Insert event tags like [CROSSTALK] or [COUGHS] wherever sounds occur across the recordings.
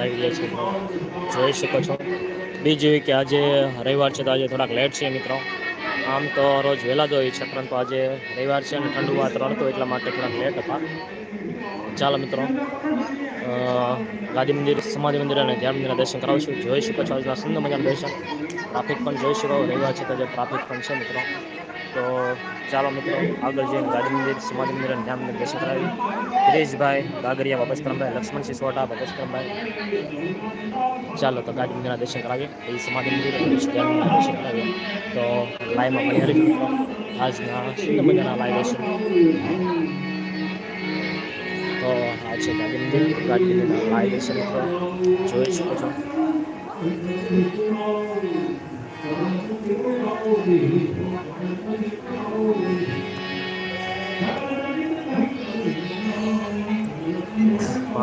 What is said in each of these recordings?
આવી જાય છે. જોઈ શકો છો. બીજું કે આજે રવિવાર છે તો આજે થોડાક લેટ છે મિત્રો. આમ તો રોજ વહેલા જ હોય છે, પરંતુ આજે રવિવાર છે અને ઠંડુ વાતાવરણ હતું એટલા માટે થોડાક લેટ હતા. ચાલો મિત્રો ગાદી મંદિર, સમાધિ મંદિર અને ધ્યાન મંદિરના દર્શન કરાવશું જોઈ શકો છો આજના સુંદર મજાના દર્શન. ટ્રાફિક પણ જોઈ શકો. રવિવાર છે તો જે ટ્રાફિક પણ છે મિત્રો. તો ચાલો મિત્રો, આગળ જઈને ગાંધી મંદિર, સમાધિ મંદિર અને ધ્યાન મંદિર દર્શન કરાવી ગિરીશભાઈ ગાગરિયા બાપસ્તરમભાઈ લક્ષ્મણસિંહ સોઢા બાપસ્તરમભાઈ ચાલો તો ગાંધી મંદિરના દર્શન કરાવીએ. એ સમાધિ મંદિર દર્શન કરાવીએ. તો લાઈવમાં મળી હરી આજના સુંદર મજાના લાઈવ હશે. તો આ છે ગાંધી મંદિર. ગાંધી મંદિરના લાઈવ હશે મિત્રો. જોઈ શકો છો.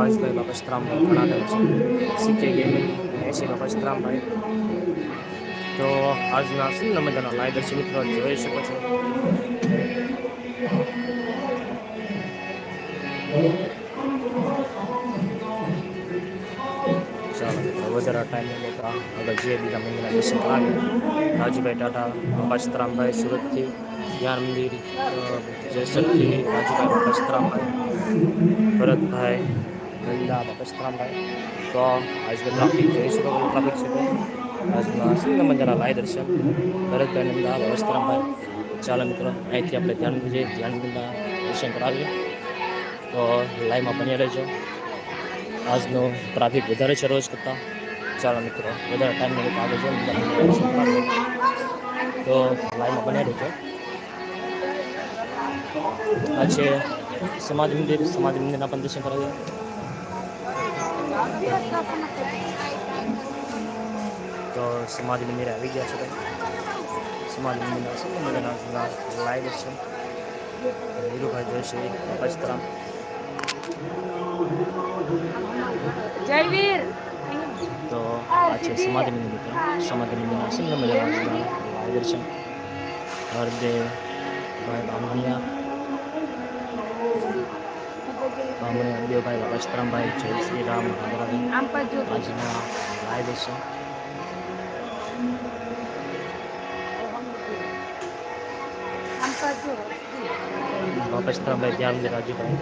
ભાવેશભાઈ બાપસ્તરામભાઈ ઘણા છે સીકે ગેમિંગ એસી બાપસ્તરામભાઈ તો આજના સુંદર મજાના લાઈવ દર્શન મિત્રો જોઈ શકો છો ચાલો મિત્રો વધારે ટાઈમ નહીં લેતા આગળ જે બીજા મંદિરના દર્શન કરાવીએ રાજુભાઈ ટાટા બાપસ્તરામભાઈ સુરતથી જ્ઞાન મંદિર અ, જેસરથી રાજુભાઈ બાપસ્તરામભાઈ ભરતભાઈ નંદા બાપસ્તરામભાઈ તો આજનો ટ્રાફિક જોઈ શકો છો ટ્રાફિક છે આજના સુંદર મજાના લાય દર્શન ભરતભાઈ નંદા બાપસ્તરામભાઈ ચાલો મિત્રો અહીંથી આપણે ધ્યાન જઈએ ધ્યાન મંદિરના દર્શન કરાવીએ તો લાઈવમાં બની રહેજો આજનો ટ્રાફિક વધારે છે રોજ કરતાં ચાલો મિત્રો વધારે ટાઈમ મંદિરના દર્શન કરાવીએ તો લાઈવમાં બની રહેજો આ છે સમાજ મંદિર સમાજ મંદિરના પણ દર્શન કરાવીએ તો સમાધિ મંદિર આવી ગયા છે ભાઈ. સમાજ મંદિર મજાના જૂના લાઈવ છે. હીરુભાઈ જોશી પચતરામ જયવીર તો આ છે સમાધિ મંદિર મિત્રો. સમાધિ મંદિરના સુંદર મજાના લાઈવ દર્શન હરદેવ ભાઈ બામણિયા બામણિયા દેવભાઈ વસ્ત્રમભાઈ જય શ્રી રામ પર આજના લાઈવ ધ્યાન દે રાજુભાઈ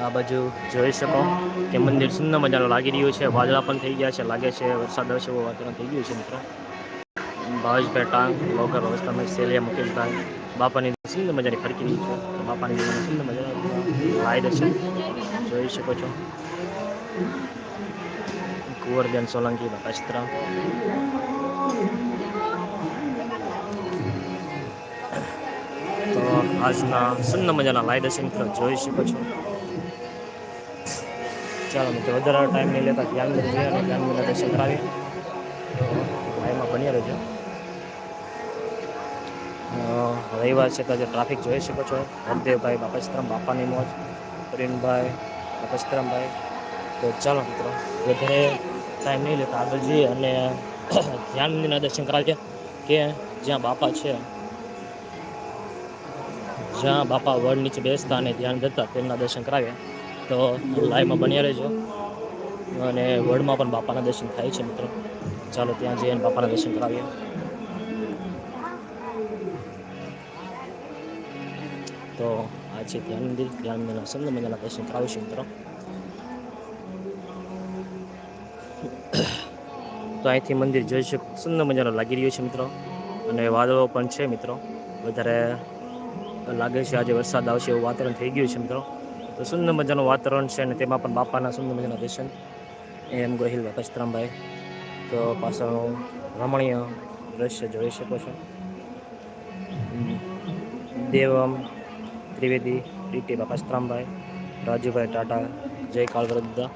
આ બાજુ જોઈ શકો કે મંદિર સુંદર મજાનું લાગી રહ્યું છે. વાદળા પણ થઈ ગયા છે. લાગે છે વરસાદ આવશે એવું વાતાવરણ થઈ ગયું છે મિત્રો. ભાવેશભાઈ ટાંગ લોકર અવસ્થામાં સેલિયા મુકેશભાઈ બાપાની સુંદર મજાની ફરકી રહી છે. બાપાની દુકાને સુંદર મજાના લાઈ છે જોઈ શકો છો. કુંવરબેન સોલંકી બાપસ્તરામ તો આજના સુંદર મજાના લાઈ છે મિત્રો. જોઈ શકો છો. ચાલો મિત્રો, વધારે ટાઈમ નહીં લેતા. ધ્યાન જોઈએ અને દર્શન કરાવીએ લાઈવમાં બની રહેજો. રવિવાર છે, તો આજે ટ્રાફિક જોઈ શકો છો. હરદેવભાઈ, બાપસ્તરામ, બાપાની મોજ, પ્રેમભાઈ, બાપસ્તરામભાઈ. તો ચાલો મિત્રો, વધારે ટાઈમ નહીં લેતા આગળ જઈએ અને [COUGHS] ધ્યાન મંદિરના દર્શન કરાવીએ કે જ્યાં બાપા છે. જ્યાં બાપા વડ નીચે બેસતા અને ધ્યાન દેતા તેમના દર્શન કરાવ્યા તો લાઈવમાં બન્યા રહેજો. અને વડમાં પણ બાપાના દર્શન થાય છે મિત્રો. ચાલો ત્યાં જઈને બાપાના દર્શન કરાવીએ. તો આ છે ધ્યાન મંદિર. ધ્યાન મંદિરના સુંદર મજાના દર્શન કરાવીશું મિત્રો. તો અહીંથી મંદિર જોઈ શકો. સુંદર મજાનો લાગી રહ્યું છે મિત્રો. અને વાદળો પણ છે મિત્રો. વધારે લાગે છે આજે વરસાદ આવશે એવું વાતાવરણ થઈ ગયું છે મિત્રો. તો સુંદર મજાનું વાતાવરણ છે અને તેમાં પણ બાપાના સુંદર મજાના દર્શન. એમ ગોહિલ બાપસ્તરામભાઈ તો પાછળનું રમણીય દ્રશ્ય જોઈ શકો છો. દેવમ ત્રિવેદી ડીટી બાપસ્તરામભાઈ રાજુભાઈ ટાટા, જય કાળવૃદ્ધા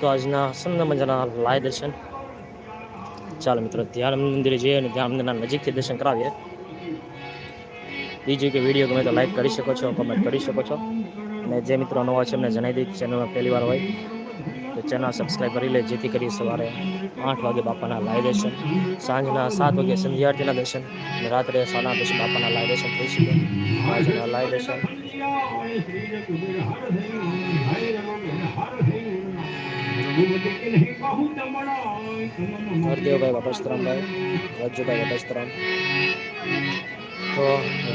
તો આજના સુંદર મજાના લાય દર્શન. ચાલો મિત્રો, ધ્યાન મંદિરે જઈએ અને ધ્યાન મંદિરના નજીકથી દર્શન કરાવીએ. બીજું કે વીડિયો ગમે તો લાઈક કરી શકો છો કમેન્ટ કરી શકો છો. અને જે મિત્રો નવા છે એમને જણાવી દઈ ચેનલમાં પહેલી વાર હોય તો તો ચેનલ સબસ્ક્રાઈબ કરી લે, જેથી કરી સવારે આઠ વાગે બાપાના લાઈવ દર્શન સાંજના સાત વાગે સંધ્યા આરતીના દર્શન, અને રાત્રે સાડા આઠ પછી બાપાના લાઈવ દર્શન થઈ શકે. આજના લાઈવ દર્શન હરદેવભાઈ બાપસ્તરામભાઈ રાજુભાઈ બાપસ્તરામ તો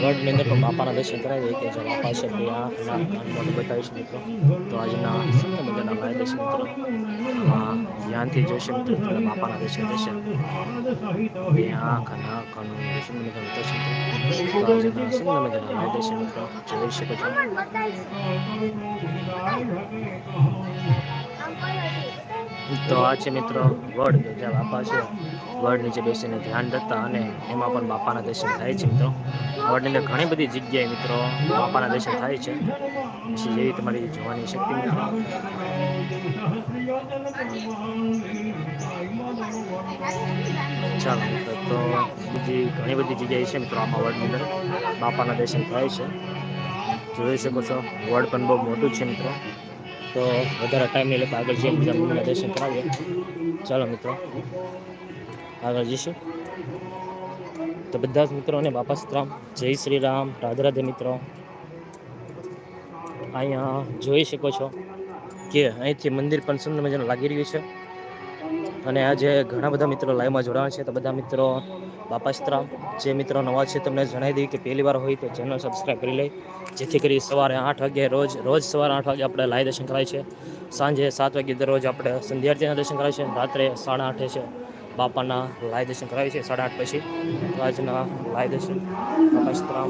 વર્લ્ડની અંદર પણ બાપાના દર્શન કરાવી કે જે બાપા છે તે આ કાનમાં બતાવીશ મિત્રો. તો આજના સત્ય મજાના લાઈવ દર્શન મિત્રો ધ્યાનથી જોઈશે મિત્રો તમને બાપાના દર્શન થશે. બે આંખ અને આંખ અને દર્શન મિત્રો. દર્શન તો આજના સત્ય મજાના લાઈવ દર્શન મિત્રો, જોઈ શકો છો. તો આ છે મિત્રો, વડ, જે બાપા છે. વડ નીચે બેસીને ધ્યાન ધરતા અને એમાં પણ બાપાના દર્શન થાય છે મિત્રો. વડની અંદર ઘણી બધી જગ્યાએ મિત્રો બાપાના દર્શન થાય છે. પછી જેવી તમારી જોવાની શક્તિ મિત્રો. ચાલો મિત્રો, તો બીજી ઘણી બધી જગ્યાએ છે મિત્રો આમાં વડની અંદર. બાપાના દર્શન થાય છે. જોઈ શકો છો, વડ પણ બહુ મોટું છે મિત્રો. તો વધારે ટાઈમ નહીં લેતા આગળ જઈએ બીજા દર્શન કરાવીએ. ચાલો મિત્રો. આગળ જઈશું તો બધા જ મિત્રોને બાપા સીતરામ. જય શ્રી રામ રાધે રાધે મિત્રો. અહીંયા જોઈ શકો છો કે અહીંથી મંદિર પણ સુંદર મજાનું લાગી રહ્યું છે. અને આજે ઘણા બધા મિત્રો લાઈવમાં જોડાયા છે. તો બધા મિત્રો બાપાસ્ત્રામ જે મિત્રો નવા છે, તમને જણાવી દઈએ કે પહેલી વાર હોય તો ચેનલ સબસ્ક્રાઈબ કરી લે. જેથી કરી સવારે આઠ વાગે રોજ રોજ સવારે આઠ વાગે આપણે લાઈવ દર્શન કરાય છે. સાંજે સાત વાગે દરરોજ આપણે સંધ્યારતીના દર્શન કરાય છે. રાત્રે સાડા આઠે છે. બાપાના લાય દર્શન કરાવે છે સાડા આઠ પછી. તો આજના લાઈવ દર્શન. બાપા સીતરામ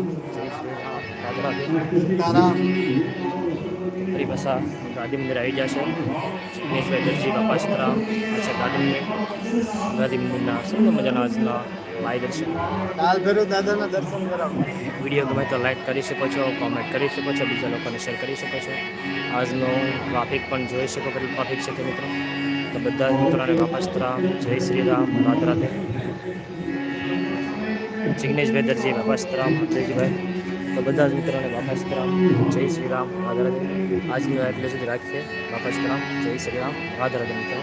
શ્રી પાછા ગાંધી મંદિર આવી જશે. જિગ્નેશભાઈ દરજી બાપા સીતરામ અચ્છા ગાંધી મંદિર. ગાંધી મંદિરના સુંદર મજાના આજના લાઈવ દર્શન. કાલ ભૈરવ દાદાના દર્શન કરાવો. વીડિયો ગમે તો લાઈક કરી શકો છો કોમેન્ટ કરી શકો છો બીજા લોકોને શેર કરી શકો છો. આજનો ટ્રાફિક પણ જોઈ શકો કરી ટ્રાફિક છે તે મિત્રો. તો બધા જ મિત્રોને વાપસ જય શ્રી રામ રાધે રાધે જિગ્નેશભાઈ દરજી વાપસ રામ જયજીભાઈ તો બધા જ મિત્રોને વાપસ જય શ્રી રામ રાધે રાધે આજની વાત એટલે સુધી રાખીએ. વાપસ જય શ્રી રામ રાધે રાધે મિત્રો.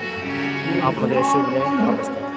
આપણો દેશ શુભ રામ